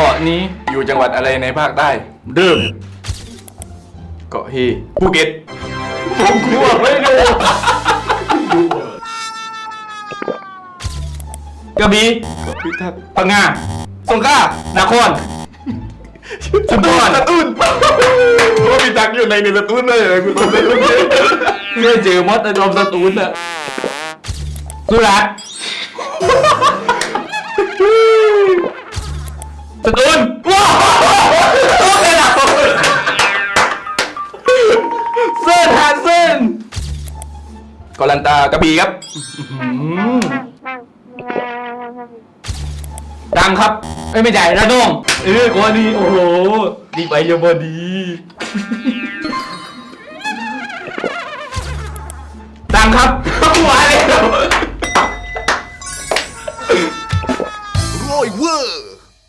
เกาะนี้อยู่จังหวัดอะไรในภาคใต้เริ่มเกาะเฮภูเก็ตผมกลัวไม่ดูกระบี่พิทักษ์พังงาสงขลานครชุมพรสตูลว่าพิทักษ์อยู่ในในสตูลเลยคุณต้องเป็นคนนี้เคยเจอมดในรอมสตูลอะสุราษฎร์ สตูนว้าวโอเคนะเซิร์นฮะเซิร์นกอลันตากระบี่ครับอื้อหือดังครับไม่ไม่ใช่ระนองเออกว่านี้โอ้โหดีไปเยอะบอดีดังครับมาเลยโรยเวอร์